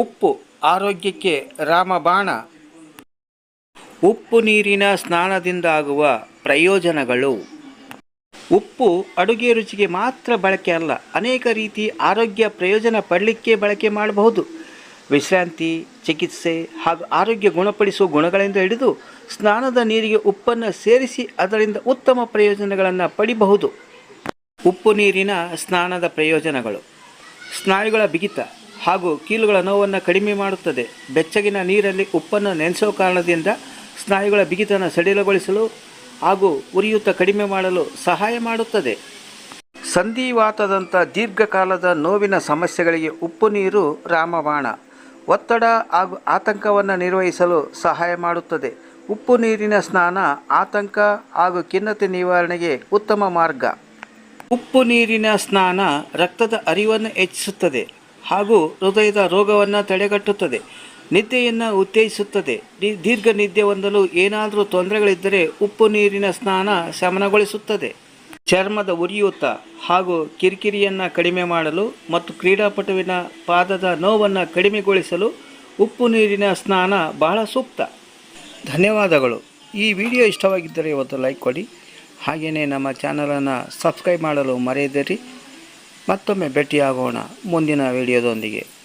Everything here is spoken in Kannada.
ಉಪ್ಪು ಆರೋಗ್ಯಕ್ಕೆ ರಾಮಬಾಣ. ಉಪ್ಪು ನೀರಿನ ಸ್ನಾನದಿಂದಾಗುವ ಪ್ರಯೋಜನಗಳು. ಉಪ್ಪು ಅಡುಗೆ ರುಚಿಗೆ ಮಾತ್ರ ಬಳಕೆ ಅಲ್ಲ, ಅನೇಕ ರೀತಿ ಆರೋಗ್ಯ ಪ್ರಯೋಜನ ಪಡಲಿಕ್ಕೆ ಬಳಕೆ ಮಾಡಬಹುದು. ವಿಶ್ರಾಂತಿ, ಚಿಕಿತ್ಸೆ ಹಾಗೂ ಆರೋಗ್ಯ ಗುಣಪಡಿಸುವ ಗುಣಗಳಿಂದ ಹಿಡಿದು ಸ್ನಾನದ ನೀರಿಗೆ ಉಪ್ಪನ್ನು ಸೇರಿಸಿ ಅದರಿಂದ ಉತ್ತಮ ಪ್ರಯೋಜನಗಳನ್ನು ಪಡಿಬಹುದು. ಉಪ್ಪು ನೀರಿನ ಸ್ನಾನದ ಪ್ರಯೋಜನಗಳು. ಸ್ನಾಯುಗಳ ಬಿಗಿತ. ಹಾಗೂ ಕೀಲುಗಳ ನೋವನ್ನು ಕಡಿಮೆ ಮಾಡುತ್ತದೆ. ಬೆಚ್ಚಗಿನ ನೀರಲ್ಲಿ ಉಪ್ಪನ್ನು ನೆನೆಸೋ ಕಾರಣದಿಂದ ಸ್ನಾಯುಗಳ ಬಿಗಿತನ ಸಡಿಲಗೊಳಿಸಲು ಹಾಗೂ ಉರಿಯೂತ ಕಡಿಮೆ ಮಾಡಲು ಸಹಾಯ ಮಾಡುತ್ತದೆ. ಸಂಧಿವಾತದಂಥ ದೀರ್ಘಕಾಲದ ನೋವಿನ ಸಮಸ್ಯೆಗಳಿಗೆ ಉಪ್ಪು ನೀರು ರಾಮಬಾಣ. ಒತ್ತಡ ಹಾಗೂ ಆತಂಕವನ್ನು ನಿರ್ವಹಿಸಲು ಸಹಾಯ ಮಾಡುತ್ತದೆ. ಉಪ್ಪು ನೀರಿನ ಸ್ನಾನ ಆತಂಕ ಹಾಗೂ ಖಿನ್ನತೆ ನಿವಾರಣೆಗೆ ಉತ್ತಮ ಮಾರ್ಗ. ಉಪ್ಪು ನೀರಿನ ಸ್ನಾನ ರಕ್ತದ ಅರಿವನ್ನು ಹೆಚ್ಚಿಸುತ್ತದೆ. ಹಾಗೂ ಹೃದಯದ ರೋಗವನ್ನು ತಡೆಗಟ್ಟುತ್ತದೆ. ನಿದ್ದೆಯನ್ನು ಉತ್ತೇಜಿಸುತ್ತದೆ. ದೀರ್ಘ ನಿದ್ದೆ ಹೊಂದಲು ಏನಾದರೂ ತೊಂದರೆಗಳಿದ್ದರೆ ಉಪ್ಪು ನೀರಿನ ಸ್ನಾನ ಶಮನಗೊಳಿಸುತ್ತದೆ. ಚರ್ಮದ ಉರಿಯೂತ ಹಾಗೂ ಕಿರಿಕಿರಿಯನ್ನು ಕಡಿಮೆ ಮಾಡಲು ಮತ್ತು ಕ್ರೀಡಾಪಟುವಿನ ಪಾದದ ನೋವನ್ನು ಕಡಿಮೆಗೊಳಿಸಲು ಉಪ್ಪು ನೀರಿನ ಸ್ನಾನ ಬಹಳ ಸೂಕ್ತ. ಧನ್ಯವಾದಗಳು. ಈ ವಿಡಿಯೋ ಇಷ್ಟವಾಗಿದ್ದರೆ ಇವತ್ತು ಲೈಕ್ ಕೊಡಿ. ಹಾಗೆಯೇ ನಮ್ಮ ಚಾನಲನ್ನು ಸಬ್ಸ್ಕ್ರೈಬ್ ಮಾಡಲು ಮರೆಯದಿರಿ. ಮತ್ತೊಮ್ಮೆ ಭೇಟಿಯಾಗೋಣ ಮುಂದಿನ ವಿಡಿಯೋದೊಂದಿಗೆ.